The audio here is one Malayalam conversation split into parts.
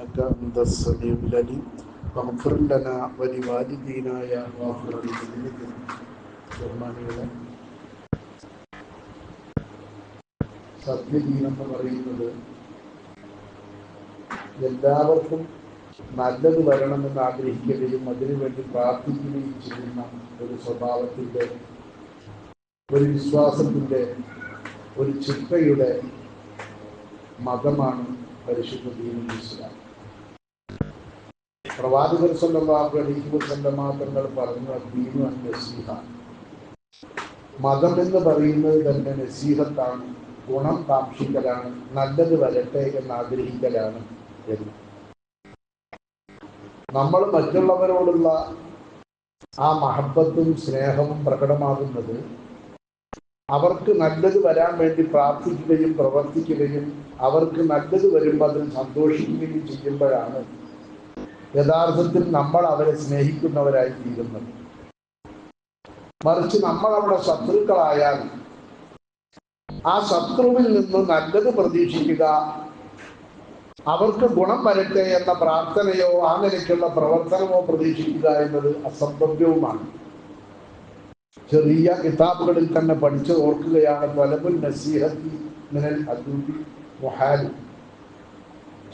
إنك أنت السميع العليم واغفر لنا ولوالدينا يا غافر الذنوب ബഹുമാനികളെ സത്യദീനം എന്ന് പറയുന്നത് എല്ലാവർക്കും നല്ലത് വരണമെന്ന് ആഗ്രഹിക്കുകയും അതിനുവേണ്ടി പ്രാർത്ഥിക്കുകയും ചെയ്യുന്ന ഒരു സ്വഭാവത്തിൻ്റെ ഒരു വിശ്വാസത്തിൻ്റെ ഒരു ചിട്ടയുടെ മതമാണ് പരിശുദ്ധ ദീനം ഇസ്ലാം പ്രവാചകർ സല്ലല്ലാഹു അലൈഹി പറഞ്ഞ മതം എന്ന് പറയുന്നത് തന്നെ നസീഹത്താണ് ഗുണം കാക്ഷിക്കലാണ് നല്ലത് വരട്ടെ എന്ന് ആഗ്രഹിക്കലാണ് എന്ന്. നമ്മൾ മറ്റുള്ളവരോടുള്ള ആ മഹബത്തും സ്നേഹവും പ്രകടമാകുന്നത് അവർക്ക് നല്ലത് വരാൻ വേണ്ടി പ്രാർത്ഥിക്കുകയും പ്രവർത്തിക്കുകയും അവർക്ക് നല്ലത് വരുമ്പോൾ അതിൽ സന്തോഷിക്കുകയും ചെയ്യുമ്പോഴാണ് യഥാർത്ഥത്തിൽ നമ്മൾ അവരെ സ്നേഹിക്കുന്നവരായി തീരുന്നത് മറിച്ച് നമ്മൾ അവിടെ ശത്രുക്കളായാൽ ആ ശത്രുവിൽ നിന്ന് നല്ലത് പ്രതീക്ഷിക്കുക അവർക്ക് ഗുണം വരട്ടെ എന്ന പ്രാർത്ഥനയോ ആ നിലയ്ക്കുള്ള പ്രവർത്തനമോ പ്രതീക്ഷിക്കുക എന്നത് അസംഭവ്യവുമാണ്. ചെറിയ കിതാബുകളിൽ തന്നെ പഠിച്ചു ഓർക്കുകയാണ് പലമുൽ നസീഹത്തി മിനൽ അദൂബി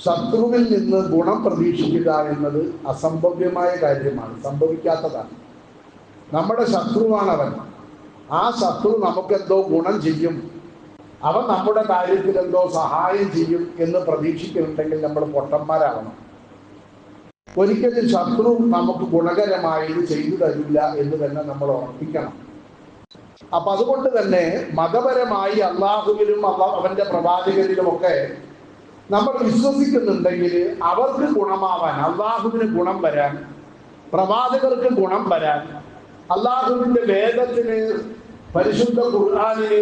ശത്രുവിൽ നിന്ന് ഗുണം പ്രതീക്ഷിക്കുക എന്നത് അസംഭവ്യമായ കാര്യമാണ് സംഭവിക്കാത്തതാണ്. നമ്മുടെ ശത്രുവാണ് അവൻ ആ ശത്രു നമുക്കെന്തോ ഗുണം ചെയ്യും. അവൻ നമ്മുടെ കാര്യത്തിൽ എന്തോ സഹായം ചെയ്യും എന്ന് പ്രതീക്ഷിക്കുന്നുണ്ടെങ്കിൽ നമ്മൾ പൊട്ടന്മാരാവണം. ഒരിക്കലും ശത്രു നമുക്ക് ഗുണകരമായത് ചെയ്തു തരില്ല എന്ന് തന്നെ നമ്മൾ ഓർപ്പിക്കണം അപ്പൊ അതുകൊണ്ട് തന്നെ മതപരമായി അള്ളാഹുവിലും അവന്റെ പ്രവാചകരിലും പ്രവാചകരിലുമൊക്കെ നമ്മൾ വിശ്വസിക്കുന്നുണ്ടെങ്കിൽ അവർക്ക് ഗുണമാവാൻ അള്ളാഹുവിന് ഗുണം വരാൻ പ്രവാചകർക്ക് ഗുണം വരാൻ അള്ളാഹുവിന്റെ വേദത്തിന് പരിശുദ്ധ ഖുർആാനിന്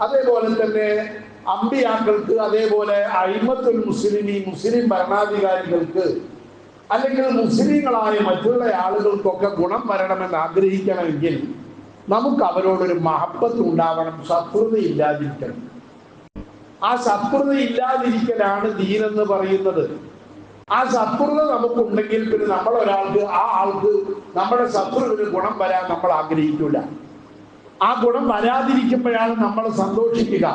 അതേപോലെ തന്നെ അമ്പിയാക്കൾക്ക് അതേപോലെ അയിമത്തുൽ മുസ്ലിമി മുസ്ലിം ഭരണാധികാരികൾക്ക് അല്ലെങ്കിൽ മുസ്ലിങ്ങളായ മറ്റുള്ള ആളുകൾക്കൊക്കെ ഗുണം വരണമെന്ന് ആഗ്രഹിക്കണമെങ്കിൽ നമുക്ക് അവരോടൊരു മഹബത്ത് ഉണ്ടാവണം ശത്രുത ഇല്ലാതിരിക്കണം ആ ശത്രുത ഇല്ലാതിരിക്കലാണ് ദീൻ എന്ന് പറയുന്നത്. ആ ശത്രുത നമുക്കുണ്ടെങ്കിൽ പിന്നെ നമ്മൾ ഒരാൾക്ക് ആ ആൾക്ക് നമ്മുടെ ശത്രുവിന് ഗുണം വരാൻ നമ്മൾ ആഗ്രഹിക്കൂല. ആ ഗുണം വരാതിരിക്കുമ്പോഴാണ് നമ്മൾ സന്തോഷിക്കുക.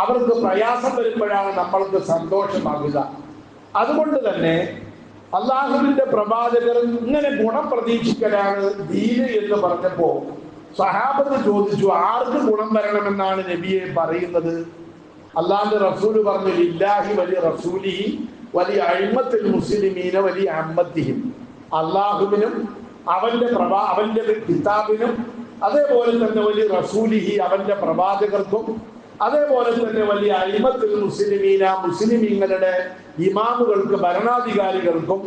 അവർക്ക് പ്രയാസം വരുമ്പോഴാണ് നമ്മൾക്ക് സന്തോഷമാകുക. അതുകൊണ്ട് തന്നെ അള്ളാഹുവിന്റെ പ്രവാചകർ ഇങ്ങനെ ഗുണം പ്രതീക്ഷിക്കലാണ് ദീന് എന്ന് പറഞ്ഞപ്പോ സഹാബത്ത് ചോദിച്ചു ആർക്ക് ഗുണം വരണമെന്നാണ് നബിയെ പറയുന്നത്? അള്ളാഹിന്റെ റസൂൽ പറഞ്ഞു ഇല്ലാഹി വലിയ റസൂലിഹി വലിയ അഴിമത്തിൽ മുസ്ലിമീന വലിയ അമ്മത്തിയും അള്ളാഹുവിനും അവന്റെ പ്രവാ അവന്റെ കിതാബിനും അതേപോലെ തന്നെ വലിയ റസൂലിഹി അവന്റെ പ്രവാചകർക്കും അതേപോലെ തന്നെ വലിയ അഴിമത്തിൽ മുസ്ലിമീന മുസ്ലിമീങ്ങളുടെ ഇമാമുകൾക്ക് ഭരണാധികാരികൾക്കും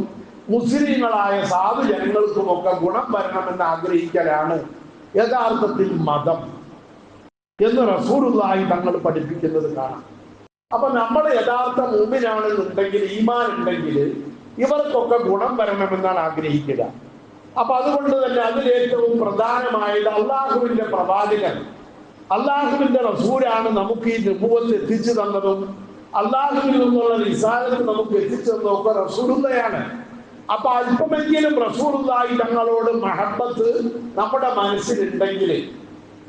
മുസ്ലിങ്ങളായ സാധു ജനങ്ങൾക്കുമൊക്കെ ഗുണം വരണമെന്ന് ആഗ്രഹിക്കലാണ്. യഥാർത്ഥത്തിൽ മതം. എന്ന് റസൂറുള്ളായി തങ്ങൾ പഠിപ്പിക്കുന്നത് കാണാം. അപ്പൊ നമ്മൾ യഥാർത്ഥ മുമ്പിനാണെന്നുണ്ടെങ്കിൽ ഈമാൻ ഉണ്ടെങ്കിൽ ഇവർക്കൊക്കെ ഗുണം വരണമെന്നാണ് ആഗ്രഹിക്കുക. അപ്പൊ അതുകൊണ്ട് തന്നെ അതിലേറ്റവും പ്രധാനമായത് അള്ളാഹുവിന്റെ പ്രവാചകൻ. അള്ളാഹുവിന്റെ റസൂരാണ് നമുക്ക് ഈ നിപുവത്ത് എത്തിച്ചു തന്നതും അള്ളാഹുവിൽ നിന്നുള്ള നിസാരത്ത് നമുക്ക് എത്തിച്ചു ഒക്കെ റസൂലുള്ളയാണ്. അപ്പൊ അല്പമെങ്കിലും റസൂറുള്ളായി തങ്ങളോട് മഹബത്ത് നമ്മുടെ മനസ്സിലുണ്ടെങ്കിൽ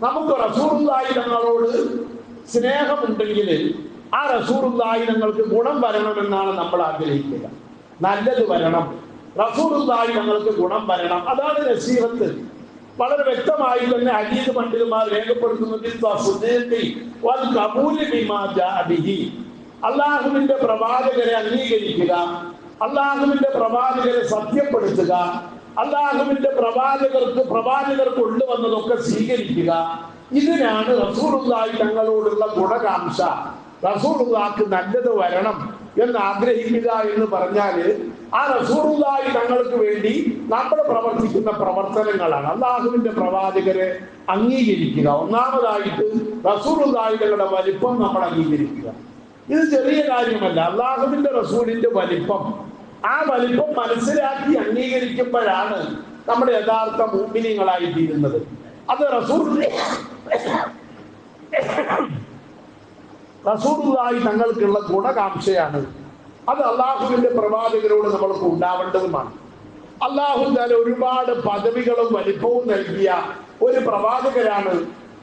നമുക്ക് റസൂറുല്ലായി തങ്ങളോട് സ്നേഹമുണ്ടെങ്കിൽ ആ റസൂറുല്ലായി തങ്ങൾക്ക് ഗുണം വരണമെന്നാണ് നമ്മൾ ആഗ്രഹിക്കുക. നല്ലത് വരണം. റസൂറുല്ലായി തങ്ങൾക്ക് ഗുണം വരണം. അതാണ് നസീഹത്ത്. വളരെ വ്യക്തമായി തന്നെ അജീത് പണ്ഡിതന്മാർ രേഖപ്പെടുത്തുന്നതിൽ അള്ളാഹുവിന്റെ പ്രവാചകരെ അംഗീകരിക്കുക. അള്ളാഹുവിന്റെ പ്രവാചകരെ സത്യപ്പെടുത്തുക. അള്ളാഹുവിന്റെ പ്രവാചകർക്ക് പ്രവാചകർ കൊണ്ടുവന്നതൊക്കെ സ്വീകരിക്കുക. ഇതിനാണ് റസൂറുള്ളായി തങ്ങളോടുള്ള ഗുണകാംക്ഷ. റസൂറുള്ളാക്ക് നല്ലത് വരണം എന്ന് ആഗ്രഹിക്കുക എന്ന് പറഞ്ഞാൽ ആ റസൂറുള്ളായി തങ്ങൾക്ക് വേണ്ടി നമ്മൾ പ്രവർത്തിക്കുന്ന പ്രവർത്തനങ്ങളാണ്. അള്ളാഹുവിന്റെ പ്രവാചകരെ അംഗീകരിക്കുക. ഒന്നാമതായിട്ട് റസൂറുള്ളായി വലിപ്പം നമ്മൾ അംഗീകരിക്കുക. ഇത് ചെറിയ കാര്യമല്ല. അള്ളാഹുവിന്റെ റസൂലിന്റെ വലിപ്പം. ആ വലിപ്പം മനസ്സിലാക്കി അംഗീകരിക്കുമ്പോഴാണ് നമ്മുടെ യഥാർത്ഥ മൂമിനിയങ്ങളായി തീരുന്നത് അത് റസൂർ റസൂറുള്ളായി തങ്ങൾക്കുള്ള ഗുണകാംക്ഷയാണ്. അത് അള്ളാഹുവിന്റെ പ്രവാചകരോട് നമ്മൾക്ക് ഉണ്ടാവേണ്ടതുമാണ്. അള്ളാഹു താല ഒരുപാട് പദവികളും വലിപ്പവും നൽകിയ ഒരു പ്രവാചകരാണ്.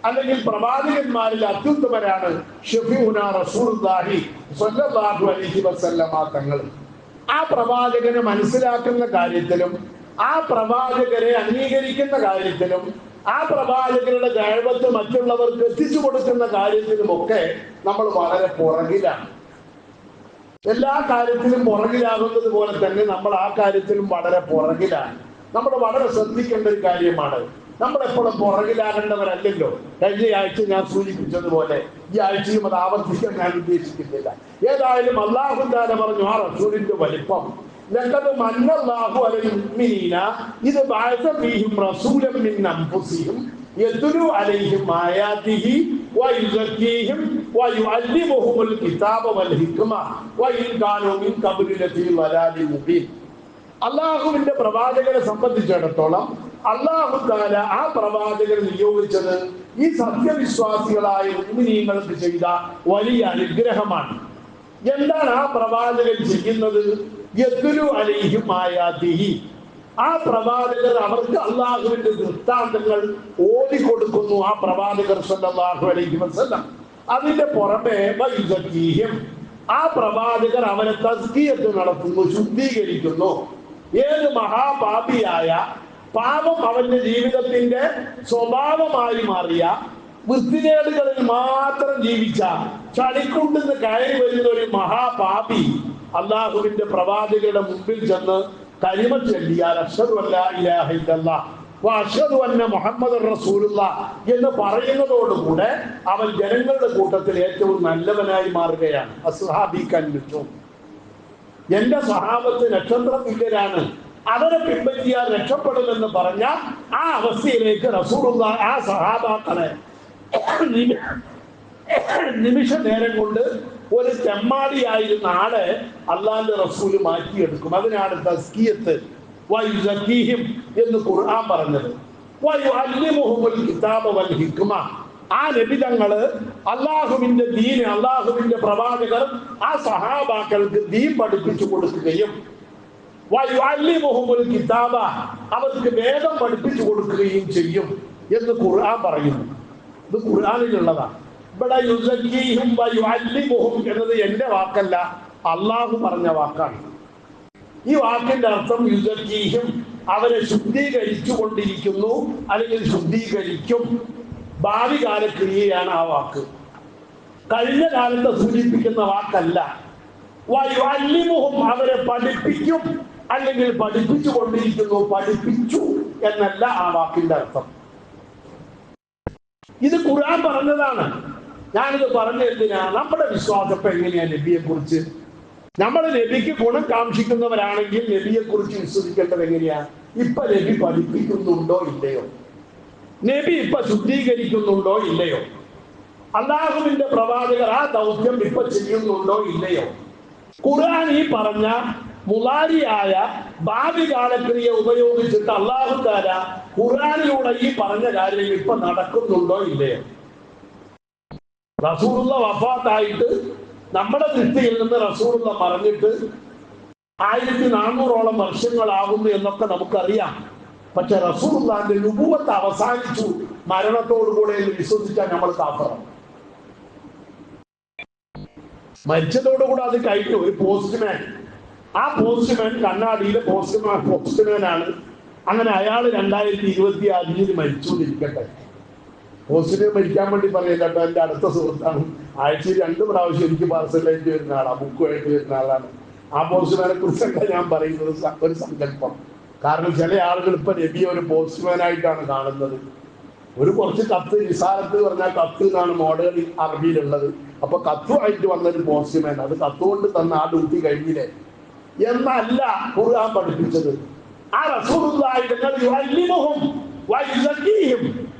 അല്ലെങ്കിൽ പ്രവാചകന്മാരിൽ അത്യുത്തമരാണ് ഷഫീഉന റസൂലുള്ളാഹി സ്വല്ലല്ലാഹു അലൈഹി വസല്ലമ തങ്ങൾ. ആ പ്രവാചകന് മനസ്സിലാക്കുന്ന കാര്യത്തിലും ആ പ്രവാചകരെ അംഗീകരിക്കുന്ന കാര്യത്തിലും ആ പ്രവാചകരുടെ കഴിവത്ത് മറ്റുള്ളവർക്ക് എത്തിച്ചു കൊടുക്കുന്ന കാര്യത്തിലുമൊക്കെ നമ്മൾ വളരെ പുറകിലാണ്. എല്ലാ കാര്യത്തിലും പുറകിലാകുന്നത് പോലെ തന്നെ നമ്മൾ ആ കാര്യത്തിലും വളരെ പുറകിലാണ്. നമ്മൾ വളരെ ശ്രദ്ധിക്കേണ്ട ഒരു കാര്യമാണ് നമ്മൾ എപ്പോഴും പുറകിലാകേണ്ടവരല്ലല്ലോ. കഴിഞ്ഞ ആഴ്ച ഞാൻ സൂചിപ്പിച്ചതുപോലെ ഈ ആഴ്ചയും അത് ആവർത്തിക്കാൻ ഞാൻ ഉദ്ദേശിക്കുന്നില്ല. ഏതായാലും അള്ളാഹു താല പറഞ്ഞു ആ റസൂലിന്റെ വലിപ്പം. മന്നല്ലാഹു അള്ളാഹുവിന്റെ പ്രവാചകരെ സംബന്ധിച്ചിടത്തോളം അള്ളാഹു താല ആ പ്രവാചകർ നിയോഗിച്ചത് ഈ സത്യവിശ്വാസികളായ ഉമിനീങ്ങൾക്ക് ചെയ്ത വലിയ അനുഗ്രഹമാണ്. എന്താണ് ആ പ്രവാചകൻ ചെയ്യുന്നത്? യദ്ലു അലൈഹിം ആയാതിഹി. ആ പ്രവാചകർ അവർക്ക് അള്ളാഹുവിന്റെ ദൃഷ്ടാന്തങ്ങൾ ഓടിക്കൊടുക്കുന്നു ആ പ്രവാചകർ സല്ലല്ലാഹു അലൈഹി വസല്ലം. അതിന്റെ പുറമെ വൈസക്കീഹ്യം ആ പ്രവാചകർ അവരെ തസ്കീയത്ത് നടത്തുന്നു ശുദ്ധീകരിക്കുന്നു. ഏത് മഹാപാപിയായ പാപം അവന്റെ ജീവിതത്തിന്റെ സ്വഭാവമായി മാറിയ വൃത്തികേടുകളിൽ മാത്രം ജീവിച്ച ചളിക്കുണ്ടെന്ന് കയറി വരുന്ന ഒരു മഹാപാപി അള്ളാഹുവിന്റെ പ്രവാചകരുടെ മുമ്പിൽ ചെന്ന് കരിമ ചെല്ലിയാൽ അഷദു അല്ലാ ഇലാഹ ഇല്ലല്ലാഹ് വ അഷ്ഹദു അന്ന മുഹമ്മദ് റസൂലുള്ള എന്ന് പറയുന്നതോടുകൂടെ അവൻ ജനങ്ങളുടെ കൂട്ടത്തിൽ ഏറ്റവും നല്ലവനായി മാറുകയാണ്. അസുഹാബിക്കാൻ വിട്ടു എന്റെ സഹാബത്ത് നക്ഷത്ര തുല്യരാണ് അവരെ പിൻപറ്റിയാൽ രക്ഷപ്പെടുമെന്ന് പറഞ്ഞ ആ അവസ്ഥയിലേക്ക് റസൂറുള്ള ആ സഹാബാക്കളെ നിമി- നിമിഷ നേരം കൊണ്ട് ഒരു ചെമ്മാടിയായിരുന്ന ആളെ അള്ളാന്റെ റസൂൽ മാറ്റിയെടുക്കും. അതിനാണ് തസ്കിയത്ത് വൈസീഹിം എന്ന് ഖുർആൻ പറഞ്ഞത്. ആ ലഭിതങ്ങൾ അള്ളാഹുവിന്റെ ദീന് അള്ളാഹുവിന്റെ പ്രവാചകർ ആ സഹാബാക്കൾക്ക് ദീൻ പഠിപ്പിച്ചു കൊടുക്കുകയും കിതാബ. അവർക്ക് വേദം പഠിപ്പിച്ചു കൊടുക്കുകയും ചെയ്യും എന്ന് ഖുർആൻ പറയുന്നു. ഇത് ഖുർആനിലുള്ളതാണ് ഇവിടെ എന്നത് എന്റെ വാക്കല്ല അള്ളാഹു പറഞ്ഞ വാക്കാണ്. ഈ വാക്കിന്റെ അർത്ഥം യുസക്കീഹും അവരെ ശുദ്ധീകരിച്ചു കൊണ്ടിരിക്കുന്നു അല്ലെങ്കിൽ ശുദ്ധീകരിക്കും. ഭാവി കാല ക്രിയയാണ് ആ വാക്ക്. കഴിഞ്ഞ കാലത്തെ സൂചിപ്പിക്കുന്ന വാക്കല്ല. അവരെ പഠിപ്പിക്കും. അല്ലെങ്കിൽ പഠിപ്പിച്ചു കൊണ്ടിരിക്കുന്നു പഠിപ്പിച്ചു എന്നല്ല ആ വാക്കിന്റെ അർത്ഥം. ഇത് ഖുർആൻ പറഞ്ഞതാണ്. ഞാനിത് പറഞ്ഞ എന്തിനാ നമ്മുടെ വിശ്വാസം എങ്ങനെയാ നബിയെ കുറിച്ച് നമ്മൾ നബിക്ക് ഗുണം കാക്ഷിക്കുന്നവരാണെങ്കിൽ നബിയെ കുറിച്ച് വിശ്വസിക്കേണ്ടത് എങ്ങനെയാ? ഇപ്പൊ നബി പഠിപ്പിക്കുന്നുണ്ടോ ഇല്ലയോ? നബി ഇപ്പൊ ശുദ്ധീകരിക്കുന്നുണ്ടോ ഇല്ലയോ? അള്ളാഹുവിന്റെ പ്രവാചകർ ആ ദൗത്യം ഇപ്പൊ ചെയ്യുന്നുണ്ടോ ഇല്ലയോ? ഖുർആൻ ഈ പറഞ്ഞ മുലാരിയായ ഭാവി കാലക്രിയ ഉപയോഗിച്ചിട്ട് അള്ളാഹു താര ഖുറാനിലൂടെ ഈ പറഞ്ഞ കാര്യം ഇപ്പൊ നടക്കുന്നുണ്ടോ ഇല്ലയോ റസൂറുള്ള വഫാത്തായിട്ട് നമ്മുടെ ദൃഷ്ടിയിൽ നിന്ന് റസൂറുള്ള പറഞ്ഞിട്ട് ആയിരത്തി നാനൂറോളം വർഷങ്ങളാകുന്നു എന്നൊക്കെ നമുക്കറിയാം. പക്ഷെ റസൂറുള്ളാന്റെ നുപൂവത്ത് അവസാനിച്ചു. മരണത്തോടുകൂടെ വിശ്വസിച്ചാൽ നമ്മൾ കാപ്പറം മരിച്ചതോടുകൂടെ അത് കഴിഞ്ഞു. ഒരു പോസ്റ്റ്മാൻ ആ പോസ്റ്റ്മാൻ കണ്ണാടിയിലെ പോസ്റ്റ്മാൻ പോസ്റ്റ്മാനാണ്. അങ്ങനെ അയാൾ രണ്ടായിരത്തി ഇരുപത്തി അഞ്ചിന് മരിച്ചുകൊണ്ടിരിക്കട്ടെ. പോസ്റ്റ്മാൻ മരിക്കാൻ വേണ്ടി പറയില്ല കേട്ടോ അടുത്ത സുഹൃത്താണ്. ആഴ്ചയിൽ രണ്ട് പ്രാവശ്യം എനിക്ക് പാർസലായിട്ട് വരുന്ന ആളാണ് ബുക്കുമായിട്ട് വരുന്ന ആളാണ്. ആ പോസ്റ്റ്മാനെ കുറിച്ചൊക്കെ ഞാൻ പറയുന്നത് ഒരു സങ്കല്പം. കാരണം ചില ആളുകൾ ഇപ്പൊ നബിയെ ഒരു പോസ്റ്റ്മാൻ ആയിട്ടാണ് കാണുന്നത്. ഒരു കുറച്ച് കത്ത് നിസാരത്ത് പറഞ്ഞാൽ കത്ത് എന്നാണ് മോഡേൺ അറബിയിലുള്ളത്. അപ്പൊ കത്തുമായിട്ട് വന്നൊരു പോസ്റ്റ്മാൻ അത് കത്ത് കൊണ്ട് തന്ന ആ ഡ്യൂട്ടി കഴിഞ്ഞില്ലേ? എന്നല്ല ഖുർആൻ പഠിപ്പിച്ചത്. ആ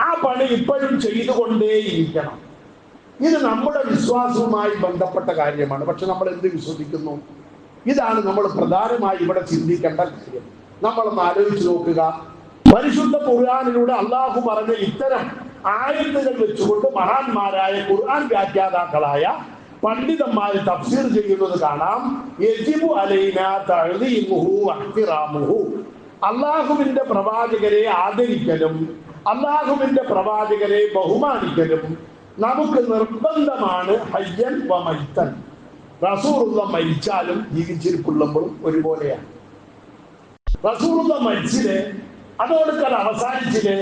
ആ പണി ഇപ്പോഴും ചെയ്തുകൊണ്ടേയിരിക്കണം. ഇത് നമ്മുടെ വിശ്വാസവുമായി ബന്ധപ്പെട്ട കാര്യമാണ്. പക്ഷെ നമ്മൾ എന്ത് വിശ്വസിക്കുന്നു? ഇതാണ് നമ്മൾ പ്രധാനമായി ഇവിടെ ചിന്തിക്കേണ്ട കാര്യം. നമ്മളൊന്ന് ആലോചിച്ച് നോക്കുക. പരിശുദ്ധ ഖുർആാനിലൂടെ അള്ളാഹു പറഞ്ഞ ഇത്തരം ആയത്തുകൾ വെച്ചുകൊണ്ട് മഹാന്മാരായ ഖുർആൻ വ്യാഖ്യാതാക്കളായ പണ്ഡിതന്മാർ തഫ്സീർ ചെയ്യുന്നത് കാണാം. യജിബു അലൈന തഅ്ലീമുഹു വഹ്തിറാമുഹു അള്ളാഹുവിന്റെ പ്രവാചകരെ ആദരിക്കലും അള്ളാഹുവിന്റെ പ്രവാചകരെ ബഹുമാനിക്കലും നമുക്ക് നിർബന്ധമാണ് ഹയ്യൻ വ മൈത്തൻ. റസൂറുള്ള മരിച്ചാലും ജീവിച്ചിരിപ്പുള്ളപ്പോഴും ഒരുപോലെയാണ്. റസൂറുള്ള മരിച്ചില്ലേ? അതോടൊക്കെ അത്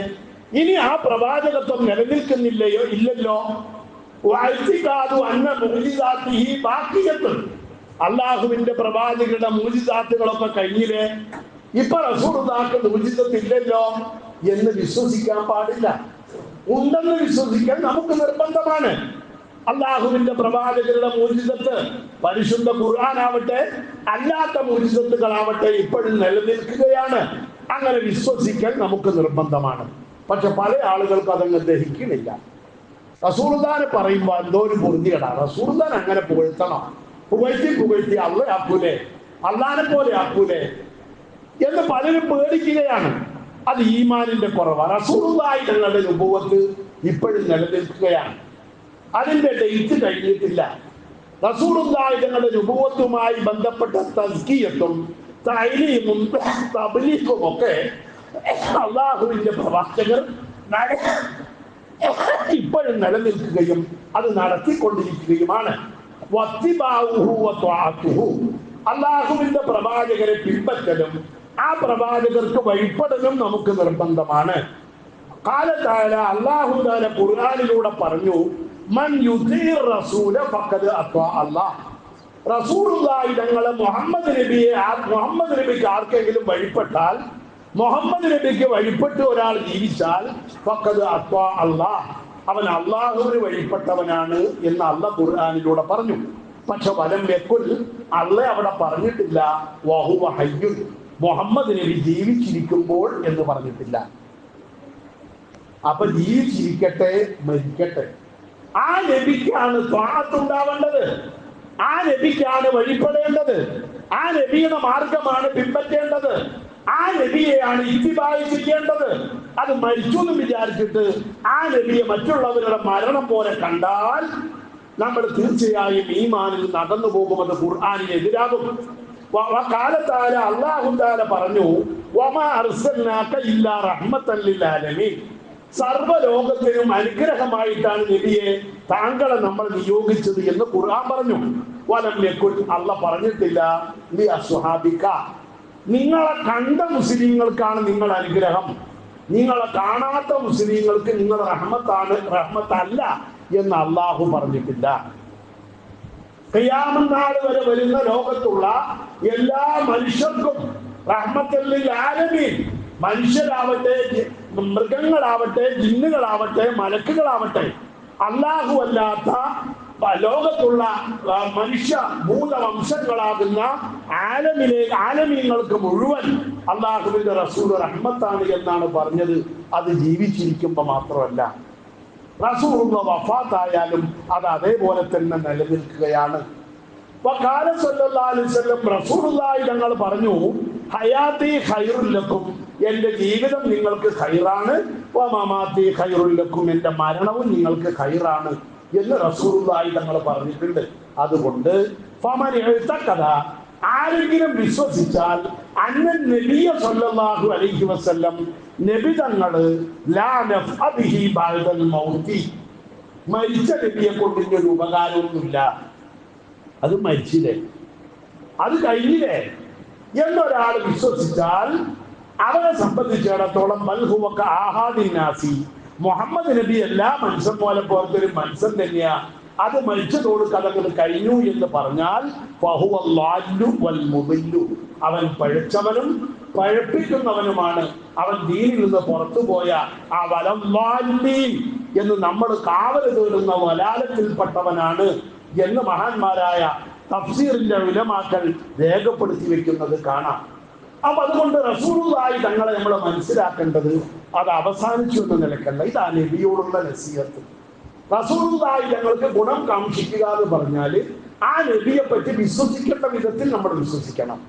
ഇനി ആ പ്രവാചകത്വം നിലനിൽക്കുന്നില്ലയോ? ഇല്ലല്ലോ. അള്ളാഹുവിന്റെ പ്രവാചകരുടെ മൂജിതാത്തുകളൊക്കെ കഴിഞ്ഞില്ലേ? ഇപ്പൊ റസൂറുദാക്ക് മൂജിതത്തില്ലല്ലോ എന്ന് വിശ്വസിക്കാൻ പാടില്ല. ഉണ്ടെന്ന് വിശ്വസിക്കാൻ നമുക്ക് നിർബന്ധമാണ്. അള്ളാഹുവിന്റെ പ്രവാചകരുടെ മൂജിതത്ത് പരിശുദ്ധ ഖുർആാനാവട്ടെ അല്ലാത്ത മൂജിതത്തുകളാവട്ടെ ഇപ്പോഴും നിലനിൽക്കുകയാണ്. അങ്ങനെ വിശ്വസിക്കാൻ നമുക്ക് നിർബന്ധമാണ്. പക്ഷെ പല ആളുകൾക്ക് അതങ്ങ് ദഹിക്കണില്ല റസൂർദാനെ പറയുമ്പോൾ എന്തോ ഒരു പൊറുതികടാ റസൂർദാൻ അങ്ങനെ പുകഴ്ത്തണം. പുകഴ്ത്തി പുകഴ്ത്തി അള്ള ആക്കൂലേ? അള്ളാനെ പോലെ ആക്കൂലേ? എന്ന് പലരും പേടിക്കുകയാണ്. അത് ഈമാനിന്റെ കുറവാണ് റസൂർദായി തങ്ങളുടെ ഉപവത്ത് ഇപ്പോഴും നിലനിൽക്കുകയാണ്. അതിന്റെ ഡേറ്റ് കഴിഞ്ഞിട്ടില്ല. റസൂർദായി തങ്ങളുടെ രൂപവത്തുമായി ബന്ധപ്പെട്ട തസ്കിയത്തും തൈലീമും തബലീഫും ഒക്കെ അള്ളാഹുവിന്റെ പ്രവാചകർ ഇപ്പോഴും നിലനിൽക്കുകയും അത് നടത്തിക്കൊണ്ടിരിക്കുകയുമാണ്. അള്ളാഹുവിന്റെ പ്രവാചകരെ പിൻപറ്റലും ആ പ്രവാചകർക്ക് വഴിപ്പെടലും നമുക്ക് നിർബന്ധമാണ്. കാലത്താല അള്ളാഹു താല ഖുർആാനിലൂടെ പറഞ്ഞു മൻ റസൂലുള്ളാഹി തങ്ങളെ മുഹമ്മദ് നബിയെ മുഹമ്മദ് നബിക്ക് ആർക്കെങ്കിലും വഴിപ്പെട്ടാൽ മുഹമ്മദ് നബിക്ക് വഴിപ്പെട്ട് ഒരാൾ ജീവിച്ചാൽ ഫഖദ് അത്വാ അല്ലാഹ് അവൻ അള്ളാഹുവിന് വഴിപ്പെട്ടവനാണ് എന്ന് അല്ല ഖുർആാനിലൂടെ പറഞ്ഞു. പക്ഷെ വലം വെക്കുൽ അള്ള അവിടെ പറഞ്ഞിട്ടില്ല. വഹുവ മുഹമ്മദ് നബി ജീവിച്ചിരിക്കുമ്പോൾ എന്ന് പറഞ്ഞിട്ടില്ല. അപ്പൊ ജീവിച്ചിരിക്കട്ടെ മരിക്കട്ടെ. ആ നബിക്കാണ് ത്വാത്തുണ്ടാവേണ്ടത് ആ നബിക്കാണ് വഴിപ്പെടേണ്ടത്. ആ നബിയുടെ മാർഗമാണ് പിൻപറ്റേണ്ടത്. ആ നബിയെയാണ് ചെയ്യേണ്ടത് അത് മരിച്ചു എന്ന് വിചാരിച്ചിട്ട് ആ നബിയെ മറ്റുള്ളവരുടെ മരണം പോലെ കണ്ടാൽ നമ്മൾ തീർച്ചയായും ഈ മാനിൽ നടന്നു പോകുമെന്ന് ഖുർആാനിന് എതിരാകും. കാലത്താല അള്ളാഹു പറഞ്ഞു സർവലോകത്തിനും അനുഗ്രഹമായിട്ടാണ് നബിയെ താങ്കളെ നമ്മൾ നിയോഗിച്ചത് എന്ന് ഖുർആൻ പറഞ്ഞു. വലം അല്ല പറഞ്ഞിട്ടില്ല. നിങ്ങളെ കണ്ട മുസ്ലിങ്ങൾക്കാണ് നിങ്ങൾ അനുഗ്രഹം. നിങ്ങളെ കാണാത്ത മുസ്ലിങ്ങൾക്ക് നിങ്ങൾ റഹ്മത്താണ് റഹ്മത്തല്ല എന്ന് അള്ളാഹു പറഞ്ഞിട്ടില്ല. ഖിയാമനാൾ വരെ വരുന്ന ലോകത്തുള്ള എല്ലാ മനുഷ്യർക്കും റഹ്മത്തല്ലാരമീൻ മനുഷ്യരാവട്ടെ മൃഗങ്ങളാവട്ടെ ജിന്നുകളാവട്ടെ മലക്കുകളാവട്ടെ അല്ലാഹു അല്ലാത്ത ലോകത്തുള്ള മനുഷ്യ ഭൂതവംശങ്ങളാകുന്ന ആലമിലെ ആലമീങ്ങൾക്ക് മുഴുവൻ അള്ളാഹുവിന്റെ റസൂൽ റഹ്മത്താണ് എന്നാണ് പറഞ്ഞത്. അത് ജീവിച്ചിരിക്കുമ്പോ മാത്രമല്ല റസൂറുള്ള വഫാത്തായാലും അത് അതേപോലെ തന്നെ നിലനിൽക്കുകയാണ്. തങ്ങൾ പറഞ്ഞു ഹയാത്തി എന്റെ ജീവിതം നിങ്ങൾക്ക് ഖൈറുല്ലക്കും എന്റെ മരണവും നിങ്ങൾക്ക് ഖൈറാണ്. എന്ന് റസൂലുള്ളാഹി തങ്ങൾ പറഞ്ഞിട്ടുണ്ട്. അതുകൊണ്ട് കഥ ആരെങ്കിലും വിശ്വസിച്ചാൽ അന്നൻ നബിയ സല്ലല്ലാഹു അലൈഹി വസല്ലം നബി തങ്ങൾ ലാ നഫ്അബിഹി ബഅദൽ മൗതി മരിച്ച നബിയെ കൊണ്ട് ഒരു ഉപകാരമൊന്നുമില്ല. അത് മരിച്ചില്ലേ? അത് കഴിഞ്ഞില്ലേ? എന്നൊരാൾ വിശ്വസിച്ചാൽ അവനെ സംബന്ധിച്ചിടത്തോളം മൽഹുവക്ക ആഹാദിനാസി മുഹമ്മദ് നബി എല്ലാ മനുഷ്യൻ പോലെ പോലത്തെ ഒരു മനുഷ്യൻ തന്നെയാ. അത് മരിച്ചതോട് കഥകൾ കഴിഞ്ഞു എന്ന് പറഞ്ഞാൽ. അവൻ പഴച്ചവനും പഴപ്പിക്കുന്നവനുമാണ്. അവൻ ദീനിൽ നിന്ന് പുറത്തുപോയ ആ വലം എന്ന് നമ്മൾ കാവൽ തേടുന്ന വലാലത്തിൽപ്പെട്ടവനാണ് എന്ന് മഹാന്മാരായ തഫ്സീറിന്റെ വിലമാക്കൽ രേഖപ്പെടുത്തി വെക്കുന്നത് കാണാം. അപ്പൊ അതുകൊണ്ട് റസൂറുള്ളായി തങ്ങളെ നമ്മൾ മനസ്സിലാക്കേണ്ടത് അത് അവസാനിച്ചു എന്ന നിലക്കല്ല. ഇതാ നബിയോടുള്ള നസീഹത്ത്. റസൂറുള്ളായി ഞങ്ങൾക്ക് ഗുണം കാക്ഷിക്കുക എന്ന് പറഞ്ഞാൽ ആ നബിയെ പറ്റി വിശ്വസിക്കേണ്ട വിധത്തിൽ നമ്മൾ വിശ്വസിക്കണം.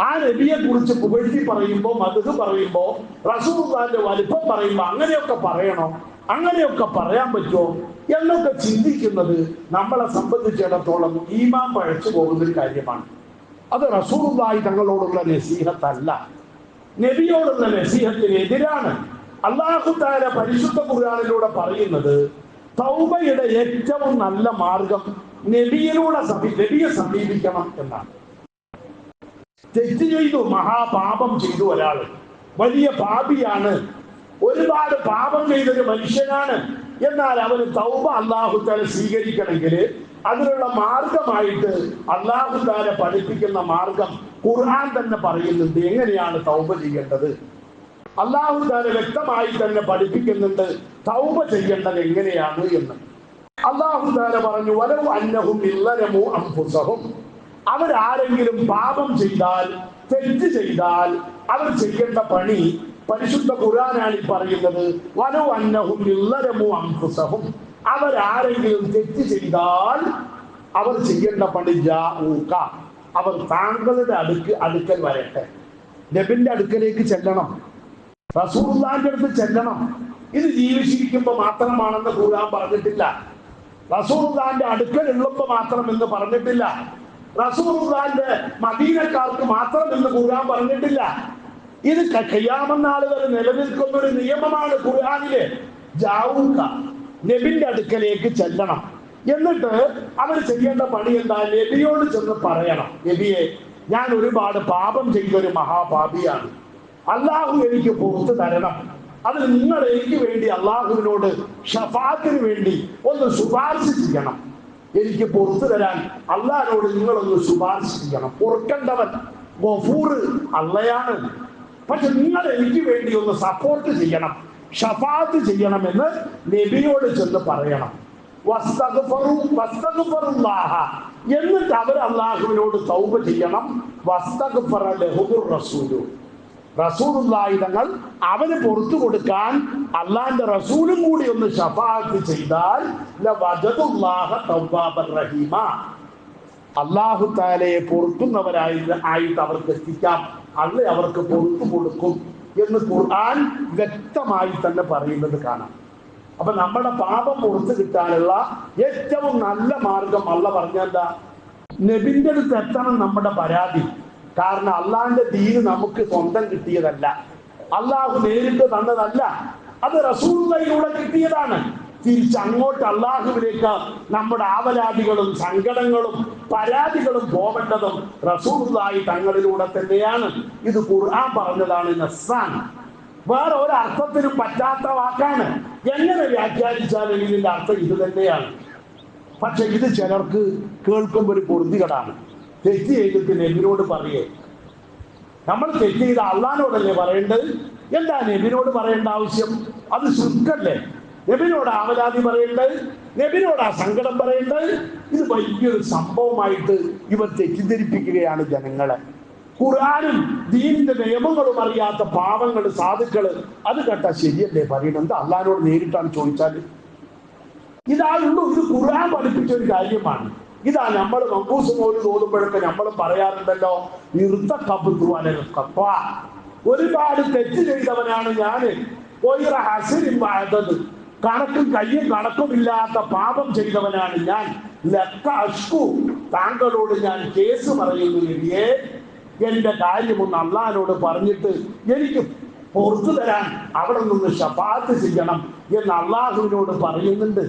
ആ നബിയെ കുറിച്ച് പുകഴ്ത്തി പറയുമ്പോ മധു പറയുമ്പോ റസൂർദാന്റെ വലിപ്പം പറയുമ്പോ അങ്ങനെയൊക്കെ പറയണോ അങ്ങനെയൊക്കെ പറയാൻ പറ്റുമോ എന്നൊക്കെ ചിന്തിക്കുന്നത് നമ്മളെ സംബന്ധിച്ചിടത്തോളം ഈമാൻ പഴച്ചു പോകുന്ന ഒരു കാര്യമാണ്. അത് റസൂറുള്ളായി തങ്ങളോടുള്ള നസീഹത്തല്ല. നബിയോടുള്ള നസീഹത്തിന് എതിരാണ് അള്ളാഹു താര പരിശുദ്ധ ഖുർആനിലൂടെ പറയുന്നത് തൗബയുടെ ഏറ്റവും നല്ല മാർഗം നബിയിലൂടെ സമീ നബിയെ സമീപിക്കണം എന്നാണ്. തെറ്റ് ചെയ്തു മഹാപാപം ചെയ്തു ഒരാൾ വലിയ പാപിയാണ്. ഒരുപാട് പാപം ചെയ്തൊരു മനുഷ്യനാണ്. എന്നാൽ അവന് തൗബ അള്ളാഹു താല സ്വീകരിക്കണമെങ്കിൽ അതിനുള്ള മാർഗമായിട്ട് അള്ളാഹുദാനെ പഠിപ്പിക്കുന്ന മാർഗം ഖുർആൻ തന്നെ പറയുന്നുണ്ട്. എങ്ങനെയാണ് തൗബ ചെയ്യേണ്ടത്? അള്ളാഹുദാനെ വ്യക്തമായി തന്നെ പഠിപ്പിക്കുന്നുണ്ട് തൗബ ചെയ്യേണ്ടത് എങ്ങനെയാണ് എന്ന്. അള്ളാഹുദാന പറഞ്ഞു വലവ് അന്നഹും ഇല്ലരമോ അംഫുസഹും അവരാരെങ്കിലും പാപം ചെയ്താൽ തെറ്റ് ചെയ്താൽ അവർ ചെയ്യേണ്ട പണി പരിശുദ്ധ ഖുർആനാണ് പറയുന്നത് വലു അന്നഹും ഇല്ലരമോ അംഫുസഹും അവരാരെങ്കിലും തെറ്റ് ചെയ്താൽ അവർ ചെയ്യേണ്ട പണി ജാഊക അവർ താങ്കളുടെ അടുക്ക് അടുക്കൽ വരട്ടെ. നബിന്റെ അടുക്കലേക്ക് ചെല്ലണം. റസൂർദാന്റെ അടുത്ത് ചെല്ലണം. ഇത് ജീവിച്ചിരിക്കുമ്പോൾ മാത്രമാണെന്ന് ഖുർആൻ പറഞ്ഞിട്ടില്ല. റസൂർദാന്റെ അടുക്കൽ ഉള്ളപ്പോ മാത്രം എന്ന് പറഞ്ഞിട്ടില്ല. റസൂർദാന്റെ മദീനക്കാർക്ക് മാത്രം എന്ന് ഖുർആൻ പറഞ്ഞിട്ടില്ല. ഇത് കയ്യാമെന്നാൾ വരെ നിലനിൽക്കുന്ന ഒരു നിയമമാണ് ഖുർആനിൽ ജാവൂക്ക നബിന്റെ അടുക്കലേക്ക് ചെല്ലണം. എന്നിട്ട് അവർ ചെയ്യേണ്ട പണി എന്താ? നബിയോട് ചെന്ന് പറയണം. നബിയെ ഞാൻ ഒരുപാട് പാപം ചെയ്ത ഒരു മഹാപാപിയാണ്. അള്ളാഹു എനിക്ക് പുറത്തു തരണം. അത് നിങ്ങൾ എനിക്ക് വേണ്ടി അള്ളാഹുവിനോട് ഷഫാത്തിന് വേണ്ടി ഒന്ന് ശുപാർശ ചെയ്യണം. എനിക്ക് പുറത്തു തരാൻ അള്ളാഹിനോട് നിങ്ങളൊന്ന് ശുപാർശ ചെയ്യണം. പുറക്കണ്ടവൻ ഗഫൂർ അള്ളയാണ്. പക്ഷെ നിങ്ങൾ എനിക്ക് വേണ്ടി ഒന്ന് സപ്പോർട്ട് ചെയ്യണം. ഷഫാത്ത് ചെയ്യണമെന്ന് നബിയോട് ചെന്ന് പറയണം. എന്നിട്ട് അവർ അള്ളാഹുവിനോട് തൗബ ചെയ്യണം. റസൂലു. റസൂലുള്ളാഹി തങ്ങൾ അവന് പുറത്തു കൊടുക്കാൻ അള്ളാന്റെ റസൂലും കൂടി ഒന്ന് ഷഫാത്ത് ചെയ്താൽ അള്ളാഹു താലയെ പൊറുക്കുന്നവരായി ആയിട്ട് അവർക്ക് എത്തിക്കാം. അല്ലെ അവർക്ക് പൊറുത്തു കൊടുക്കും. എന്ന് ഖുർആൻ വ്യക്തമായി തന്നെ പറയുന്നത് കാണാം. അപ്പൊ നമ്മുടെ പാപം പുറത്തു കിട്ടാനുള്ള ഏറ്റവും നല്ല മാർഗം അല്ല പറഞ്ഞെന്താ നബിന്റെ അടുത്ത് എത്തണം നമ്മുടെ പരാതി. കാരണം അള്ളാഹിന്റെ ദീന് നമുക്ക് സ്വന്തം കിട്ടിയതല്ല. അള്ളാഹു നേരിട്ട് തന്നതല്ല. അത് റസൂലിലൂടെ കിട്ടിയതാണ്. തിരിച്ച് അങ്ങോട്ട് അള്ളാഹുവിലേക്ക് നമ്മുടെ ആവലാദികളും സങ്കടങ്ങളും പരാതികളും പോവേണ്ടതും റസൂള്ളായി തങ്ങളിലൂടെ തന്നെയാണ്. ഇത് ഖുർആൻ പറഞ്ഞതാണ് നസ്സാൻ. വേറെ ഒരർത്ഥത്തിനും പറ്റാത്ത വാക്കാണ്. എങ്ങനെ വ്യാഖ്യാനിച്ചാലും ഇതിന്റെ അർത്ഥം ഇത് തന്നെയാണ്. പക്ഷെ ഇത് ചിലർക്ക് കേൾക്കുമ്പോൾ ഒരു പൊറുതികടാണ്. തെറ്റ് ചെയ്തിട്ട് നബിനോട് പറയേ. നമ്മൾ തെറ്റ് ചെയ്ത അള്ളഹാനോടല്ലേ പറയേണ്ടത്? എന്താ നെബിനോട് പറയേണ്ട ആവശ്യം? അത് ശുദ്ധല്ലേ? നബിനോട് ആവലാതി പറയേണ്ടത് നബിനോട് ആ സങ്കടം പറയേണ്ടത് ഇത് വലിയൊരു സംഭവമായിട്ട് ഇവർ തെറ്റിദ്ധരിപ്പിക്കുകയാണ് ജനങ്ങളെ. ഖുർആാനും ദീനിന്റെ നിയമങ്ങളും അറിയാത്ത പാവങ്ങൾ സാധുക്കൾ അത് കേട്ടാ ശരിയല്ലേ? പറയണം. എന്താ അള്ളഹാനോട് നേരിട്ടാണ് ചോദിച്ചാൽ ഇതായുള്ളൂ ഇത് ഖുർആൻ പഠിപ്പിച്ച ഒരു കാര്യമാണ്. ഇതാ നമ്മൾ മങ്കൂസ് പോലും തോന്നുമ്പോഴൊക്കെ നമ്മൾ പറയാറുണ്ടല്ലോ നിർത്ത കപ്പ ഒരുപാട് തെറ്റ് ചെയ്തവനാണ് വാഴത് കണക്കും കയ്യും കണക്കുമില്ലാത്ത പാപം ചെയ്തവനാണ് ഞാൻ. ലക്ക അഷ്കു താങ്കളോട് ഞാൻ കേസ് പറയുന്നു നബിയേ. എന്റെ കാര്യമൊന്ന് അള്ളഹാനോട് പറഞ്ഞിട്ട് എനിക്ക് പുറത്തു തരാൻ അവിടെ നിന്ന് ഷഫാത്ത് ചെയ്യണം എന്ന് അള്ളാഹുവിനോട് പറയുന്നുണ്ട്.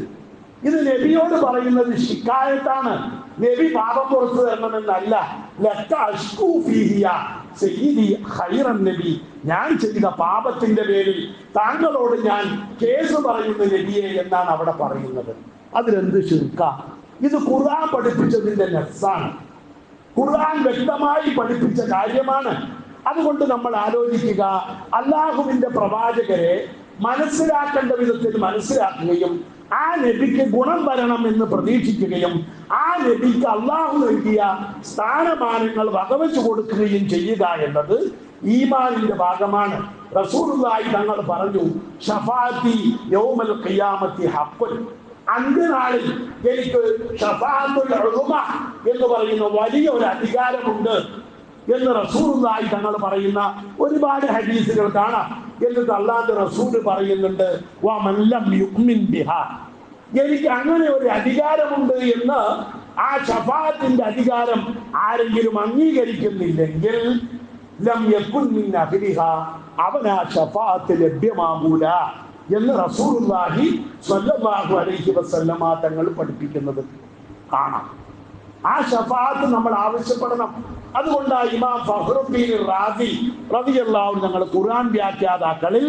ഇത് നബിയോട് പറയുന്നത് ശിക്കായത്താണ്. നബി പാപം പുറത്തു തരണമെന്നല്ല നബി. ഞാൻ ചെയ്ത പാപത്തിന്റെ പേരിൽ താങ്കളോട് ഞാൻ കേസ് പറയുന്ന നബിയെ എന്നാണ് അവിടെ പറയുന്നത്. അതിലെന്ത് ശിർക്ക? ഇത് ഖുർആൻ പഠിപ്പിച്ചതിന്റെ നെസ്സാണ് ഖുർആൻ വ്യക്തമായി പഠിപ്പിച്ച കാര്യമാണ്. അതുകൊണ്ട് നമ്മൾ ആലോചിക്കുക അള്ളാഹുവിന്റെ പ്രവാചകരെ മനസ്സിലാക്കേണ്ട വിധത്തിൽ മനസ്സിലാക്കുകയും ആ നബിക്ക് ഗുണം വരണം എന്ന് പ്രതീക്ഷിക്കുകയും ആ നബിക്ക് അള്ളാഹു നൽകിയ സ്ഥാനമാനങ്ങൾ വകവെച്ചു കൊടുക്കുകയും ചെയ്യുക എന്നത് ഈമാനിന്റെ ഭാഗമാണ്. റസൂലുള്ളാഹി തങ്ങൾ പറഞ്ഞു ഷഫാത്തി യൗമൽ ഖിയാമത്തി ഹഖ്ഖുൻ. അന്ത്യനാളിൽ എനിക്ക് എന്ന് പറയുന്ന വലിയ ഒരു അധികാരമുണ്ട് എന്ന് റസൂറുള്ളായി തങ്ങൾ പറയുന്ന ഒരുപാട് ഹദീസുകൾ കാണാം. എന്നിട്ട് അള്ളാന്റെ റസൂൽ പറയുന്നുണ്ട് വാ മല്ലം യുഗ്മിൻ എനിക്ക് അങ്ങനെ ഒരു അധികാരമുണ്ട് എന്ന് ആ ഷഫാത്തിന്റെ അധികാരം ആരെങ്കിലും അംഗീകരിക്കുന്നില്ലെങ്കിൽ ലം യക്കുൻ മിൻ അഹ്ലിഹ അവൻ ആ ഷഫാത്ത് ലഭ്യമാകൂല എന്ന് റസൂലുള്ളാഹി സ്വല്ലല്ലാഹു അലൈഹി വസല്ലമ തങ്ങൾ പഠിപ്പിക്കുന്നത് കാണാം. ആ ഷഫാത്ത് നമ്മൾ ആവശ്യപ്പെടണം. അതുകൊണ്ടാണ് ഇമാം ഫഹ്റുദ്ദീൻ റാദി റളിയല്ലാഹു ഞങ്ങൾ ഖുർആൻ വ്യാഖ്യാതാക്കളിൽ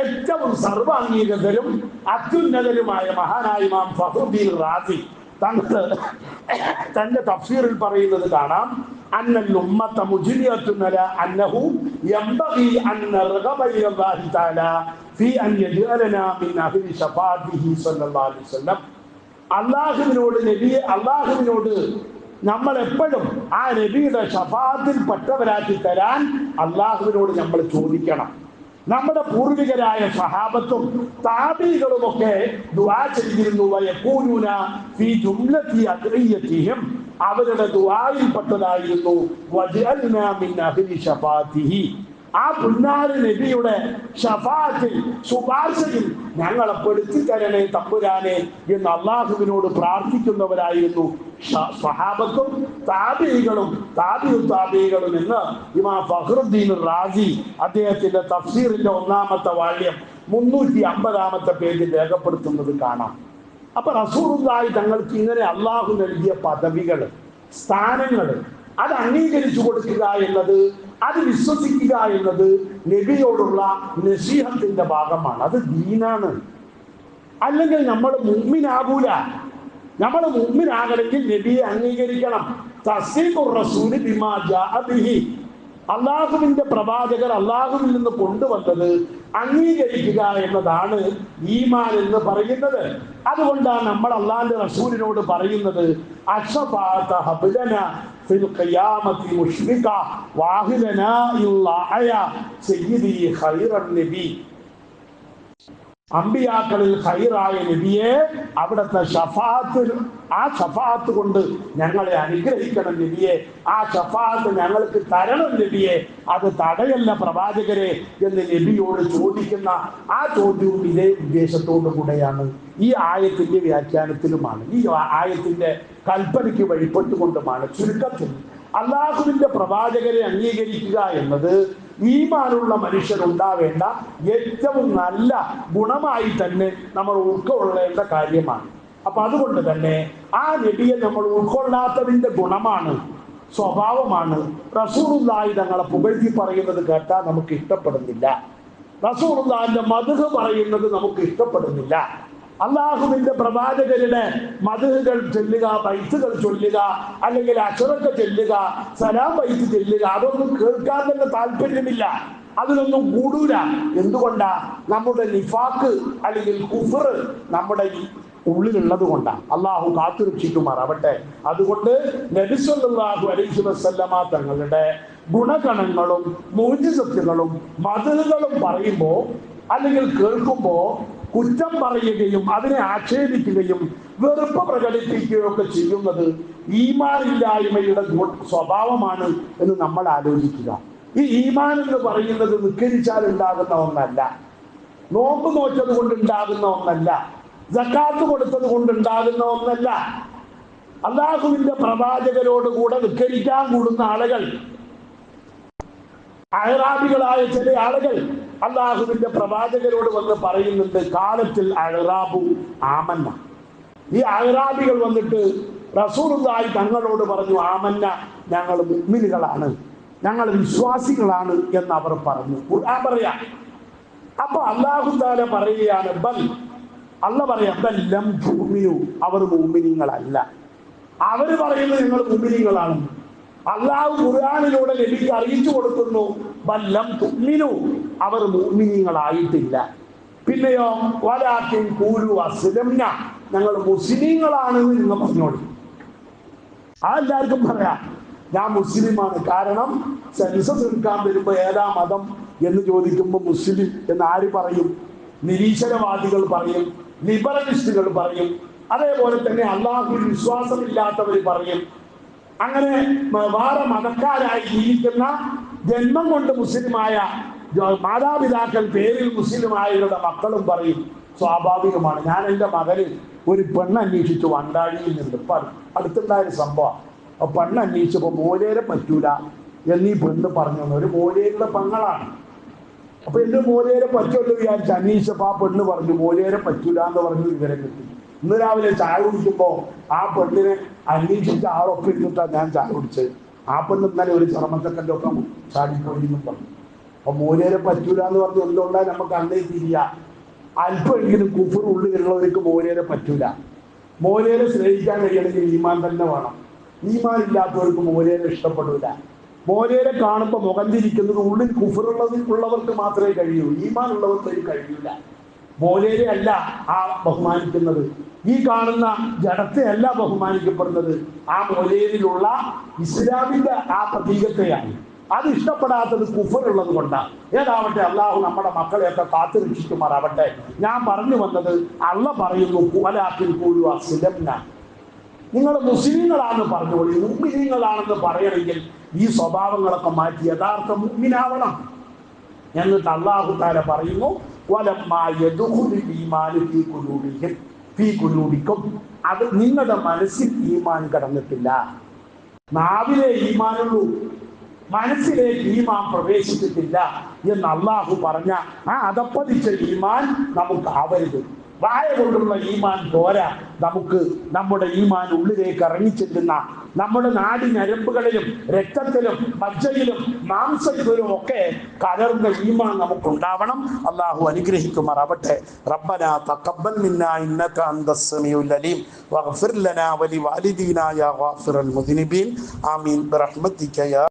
ഏറ്റവും സർവാംഗീകൃതരും അത്യുന്നതരുമായ മഹാനായ ഇമാം ഫഹ്റുദ്ദീൻ റാദി തങ്ങൾ തന്റെ തഫ്സീറിൽ പറയുന്നത് കാണാം. അന്നൽ ഉമ്മത്ത മുജ്രിയത്തുൻ അന്നഹു അലൈഹി വസല്ലം. അള്ളാഹുവിനോട് നബി അള്ളാഹുവിനോട് നമ്മൾ എപ്പോഴും ആ നബിയുടെ ഷഫാത്തിൽ പെട്ടവരാക്കി തരാൻ അള്ളാഹുവിനോട് നമ്മൾ ചോദിക്കണം. നമ്മുടെ പൂർവികരായ സഹാബത്തും താബികളുമൊക്കെ ദുആ ചെയ്തിരുന്നു. വയക്കൂനൂന ഫീ ജുംലത്തി അദ്രിയത്തിഹിം. അവരുടെ ദുആയിൽപ്പെട്ടതായിരുന്നു. വജഅൽനാ മിൻ അഹ്ലി ഷഫാത്തിഹി ആ പുന്നാരി നബിയുടെ ഷഫാത്തിൽ ശുപാർശയിൽ ഞങ്ങളെ പെടുത്തി തരണേ തമ്പുരാനെ എന്ന് അള്ളാഹുവിനോട് പ്രാർത്ഥിക്കുന്നവരായിരുന്നു സ്വഹാബത്തും താബികളും താബിയു താബികളും എന്ന് ഇമാ ഫഹ്റുദ്ദീൻ റാജി അദ്ദേഹത്തിന്റെ തഫ്സീറിന്റെ ഒന്നാമത്തെ വാള്യം മുന്നൂറ്റി അമ്പതാമത്തെ പേജിൽ രേഖപ്പെടുത്തുന്നത് കാണാം. അപ്പൊ റസൂറുല്ലായി തങ്ങൾക്ക് ഇങ്ങനെ അള്ളാഹു നൽകിയ പദവികൾ സ്ഥാനങ്ങൾ അത് അംഗീകരിച്ചു കൊടുക്കുക എന്നത് അത് വിശ്വസിക്കുക എന്നത് നബിയോടുള്ള നസീഹത്തിന്റെ ഭാഗമാണ്. അത് ദീനാണ്. അല്ലെങ്കിൽ നമ്മൾ മുമ്മിനാകൂല നമ്മൾ മുമ്മിനാകണമെങ്കിൽ നബിയെ അംഗീകരിക്കണം. റസൂലി അള്ളാഹുവിന്റെ പ്രവാചകർ അള്ളാഹുവിൽ നിന്ന് കൊണ്ടുവന്നത് അംഗീകരിക്കുക എന്നതാണ് ഈമാൻ എന്ന് പറയുന്നത്. അതുകൊണ്ടാണ് നമ്മൾ അള്ളാഹിന്റെ റസൂലിനോട് പറയുന്നത് അഷഫാത്ത അമ്പിയാക്കളിൽ ഹൈറായ നബിയെ അവിടുത്തെ ഷഫാത്ത് ആ ഷഫാത്ത് കൊണ്ട് ഞങ്ങളെ അനുഗ്രഹിക്കണം നബിയെ. ആ ഷഫാത്ത് ഞങ്ങൾക്ക് തരണം നബിയെ. അത് തടയല്ല പ്രവാചകരെ എന്ന് നബിയോട് ചോദിക്കുന്ന ആ ചോദ്യവും ഇതേ ഉദ്ദേശത്തോടു കൂടെയാണ്. ഈ ആയത്തിന്റെ വ്യാഖ്യാനത്തിലുമാണ് ഈ ആയത്തിന്റെ കൽപ്പനയ്ക്ക് വഴിപ്പെട്ടുകൊണ്ടുമാണ് ചുരുക്കത്തിൽ അള്ളാഹുവിന്റെ പ്രവാചകരെ അംഗീകരിക്കുക എന്നത് ഈമാനുള്ള മനുഷ്യരുണ്ടാവേണ്ട ഏറ്റവും നല്ല ഗുണമായി തന്നെ നമ്മൾ ഉൾക്കൊള്ളേണ്ട കാര്യമാണ്. അപ്പൊ അതുകൊണ്ട് തന്നെ ആ നബിയെ നമ്മൾ ഉൾക്കൊള്ളാത്തതിന്റെ ഗുണമാണ് സ്വഭാവമാണ്. റസൂറുല്ലായി തങ്ങളെ പുകഴ്ത്തി പറയുന്നത് കേട്ടാൽ നമുക്ക് ഇഷ്ടപ്പെടുന്നില്ല. റസൂറുല്ലാന്റെ മധുഹ് പറയുന്നത് നമുക്ക് ഇഷ്ടപ്പെടുന്നില്ല. അള്ളാഹുവിന്റെ പ്രവാചകരുടെ മധുഹുകൾ ചൊല്ലുക ബൈത്തുകൾ ചൊല്ലുക അല്ലെങ്കിൽ അക്ഷരൊക്കെ ചൊല്ലുക സലാം ബൈത്ത് ചൊല്ലുക അതൊന്നും കേൾക്കാൻ തന്നെ താല്പര്യമില്ല. അതിനൊന്നും കൂടൂല. എന്തുകൊണ്ടാ? നമ്മുടെ നിഫാക്ക് അല്ലെങ്കിൽ കുഫർ നമ്മുടെ ഉള്ളിലുള്ളത് കൊണ്ടാണ് അള്ളാഹു കാത്തുരക്ഷിക്കുമാറാവട്ടെ അതുകൊണ്ട് നബിസ്വല്ലാഹു അലൈഹി വസല്ലമ തങ്ങളുടെ ഗുണഗണങ്ങളും മൂജിസത്തുകളും മതകളും പറയുമ്പോൾ അല്ലെങ്കിൽ കേൾക്കുമ്പോൾ കുറ്റം പറയുകയും അതിനെ ആക്ഷേപിക്കുകയും വെറുപ്പ് പ്രകടിപ്പിക്കുകയൊക്കെ ചെയ്യുന്നത് ഈമാനില്ലായ്മയുടെ സ്വഭാവമാണ് എന്ന് നമ്മൾ ആലോചിക്കുക. ഈ ഈമാൻ എന്ന് പറയുന്നത് നിക്കരിച്ചാൽ ഉണ്ടാകുന്ന ഒന്നല്ല. നോമ്പ് നോറ്റത് കൊണ്ട് ഉണ്ടാകുന്ന ഒന്നല്ല. ജക്കാത്ത് കൊടുത്തത് കൊണ്ട് ഉണ്ടാകുന്ന ഒന്നല്ല. അള്ളാഹുവിന്റെ പ്രവാചകരോട് കൂടെ നിക്കരിക്കാൻ കൂടുന്ന ആളുകൾ അഴറാബികളായ ചില ആളുകൾ അള്ളാഹുവിന്റെ പ്രവാചകരോട് വന്ന് പറയുന്നുണ്ട് കാലത്തിൽ അഴറാബു ആമന്ന. ഈ അഴറാബികൾ വന്നിട്ട് റസൂറുദായി തങ്ങളോട് പറഞ്ഞു ആമന്ന ഞങ്ങൾ മുഗ്മിനുകളാണ് ഞങ്ങൾ വിശ്വാസികളാണ് എന്ന് അവർ പറഞ്ഞു. ഖുർആൻ പറയാ. അപ്പൊ അള്ളാഹു താല പറയുകയാണ് ബൽ. അല്ല പറയാ അവർ മുഅ്മിനീങ്ങളല്ല. അവർ പറയുന്നത് നിങ്ങൾ മുഅ്മിനീങ്ങളാണ്. അള്ളാഹു ഖുർആാനിലൂടെ നബിക്ക് അറിയിച്ചു കൊടുക്കുന്നു. ബല്ലം തുമ്മിനു അവർ മുഅ്മിനീങ്ങളായിട്ടില്ല. പിന്നെയോ വലാക്കിൻ കൂലു അസ്ലംന ഞങ്ങൾ മുസ്ലിങ്ങളാണ് എന്ന് പറഞ്ഞോളൂ. ആ എല്ലാവർക്കും പറയാം. ഞാൻ മുസ്ലിമാണ്. കാരണം സെൻസസ് എടുക്കാൻ വരുമ്പോ ഏതാ മതം എന്ന് ചോദിക്കുമ്പോൾ മുസ്ലിം എന്ന് ആര് പറയും? നിരീശ്വരവാദികൾ പറയും. ലിബറലിസ്റ്റുകൾ പറയും. അതേപോലെ തന്നെ അള്ളാഹുവിൽ വിശ്വാസമില്ലാത്തവർ പറയും. അങ്ങനെ വേറെ മതക്കാരായി ജീവിക്കുന്ന ജന്മം കൊണ്ട് മുസ്ലിമായ മാതാപിതാക്കൾ പേരിൽ മുസ്ലിമായവരുടെ മക്കളും പറയും സ്വാഭാവികമാണ്. ഞാൻ എന്റെ മകന് ഒരു പെണ്ണ് അന്വേഷിച്ചു വണ്ടാഴിയിൽ നിന്ന് അടുത്തുണ്ടായ ഒരു സംഭവം. അപ്പൊ പെണ്ണ് അന്വേഷിച്ചപ്പോൾ മോലേരെ പറ്റൂല എന്നീ പെണ്ണ് പറഞ്ഞു. ഒരു മോലേരുടെ പെങ്ങളാണ്. അപ്പൊ എന്റെ മോലേരെ പറ്റുമല്ലോ വിചാരിച്ച് അന്വേഷിച്ചപ്പോ ആ പെണ്ണ് പറഞ്ഞു മോലേരെ പറ്റൂല എന്ന് പറഞ്ഞു വിവരം കിട്ടി. ഇന്ന് രാവിലെ ചായ കുടിക്കുമ്പോ ആ പെണ്ണിനെ അന്വേഷിച്ച ആളൊക്കെ ഞാൻ ചായ കുടിച്ചത് ആ പെണ്ണ് ഇന്നലെ ഒരു ചർമ്മത്തക്കന്റെ ഒക്കെ ചാടിപ്പോയി എന്നും പറഞ്ഞു അപ്പൊ മോനേരെ പറ്റൂല എന്ന് പറഞ്ഞു എന്തുകൊണ്ടാ നമുക്ക് അന്നേ തിരിയ? അല്പമെങ്കിലും കുഫർ ഉള്ളിലുള്ളവർക്ക് മോനേരെ പറ്റൂല. മോനേരെ സ്നേഹിക്കാൻ കഴിയണമെങ്കിൽ ഈമാൻ തന്നെ വേണം. ഈമാൻ ഇല്ലാത്തവർക്ക് മോനേരെ ഇഷ്ടപ്പെടൂല. മോനേരെ കാണുമ്പോൾ മുഖം തിരിക്കുന്നത് ഉള്ളിൽ കുഫറുള്ളത് ഉള്ളവർക്ക് മാത്രമേ കഴിയൂ. ഈമാൻ ഉള്ളവർക്ക് അത് മോലേരെ അല്ല ആ ബഹുമാനിക്കുന്നത്. ഈ കാണുന്ന ജഡത്തെ അല്ല ബഹുമാനിക്കപ്പെടുന്നത്. ആ മോലേരിലുള്ള ഇസ്ലാമിന്റെ ആ പ്രതീകത്തെയാണ്. അത് ഇഷ്ടപ്പെടാത്തത് കുഫറുള്ളത് കൊണ്ടാണ് ഏതാവട്ടെ അള്ളാഹു നമ്മുടെ മക്കളെയൊക്കെ കാത്തു രക്ഷിക്കുമാറാവട്ടെ. ഞാൻ പറഞ്ഞു വന്നത് അള്ള പറയുന്നു കുവലാക്കിൽ കൂഴു അസിലം നിങ്ങൾ മുസ്ലിങ്ങളാണെന്ന് പറഞ്ഞുകൊണ്ട് മുമ്മിനീങ്ങളാണെന്ന് പറയണമെങ്കിൽ ഈ സ്വഭാവങ്ങളൊക്കെ മാറ്റി യഥാർത്ഥ മുമ്മിനാവണം. എന്നിട്ട് അള്ളാഹു താര പറയുന്നു "വലമ്മാ യദ്ഖുലുൽ ഈമാനു ഫീ ഖുലൂബിഹിം. അത് നിങ്ങളുടെ മനസ്സിൽ ഈമാൻ കടന്നിട്ടില്ല. നാവിലെ ഈമാനുള്ളൂ. മനസ്സിലേക്ക് ഈമാൻ പ്രവേശിച്ചിട്ടില്ല എന്ന് അള്ളാഹു പറഞ്ഞ ആ അതപ്പതിച്ച ഈമാൻ നമുക്ക് ആവരുത്. വായ കൊണ്ടുള്ള ഈമാൻ പോരാ. നമുക്ക് നമ്മുടെ ഈമാൻ ഉള്ളിലേക്ക് ഇറങ്ങിച്ചെല്ലുന്ന നമ്മുടെ നാടി ഞരമ്പുകളിലും രക്തത്തിലും മജ്ജയിലും മാംസത്തിലും ഒക്കെ കലർന്ന ഈമാൻ നമുക്കുണ്ടാവണം. അള്ളാഹു അനുഗ്രഹിക്കുമാറാവട്ടെ. റബ്ബന തഖബ്ബൽ മിന്നാ ഇന്നക അന്തസ് സമീഉൽ അലീം. വഗ്ഫിർ ലനാ വലിവാലിദീനാ യാ ഗാഫിറൽ മുദ്നിബീൻ. ആമീൻ. ബിറഹ്മതിക യാ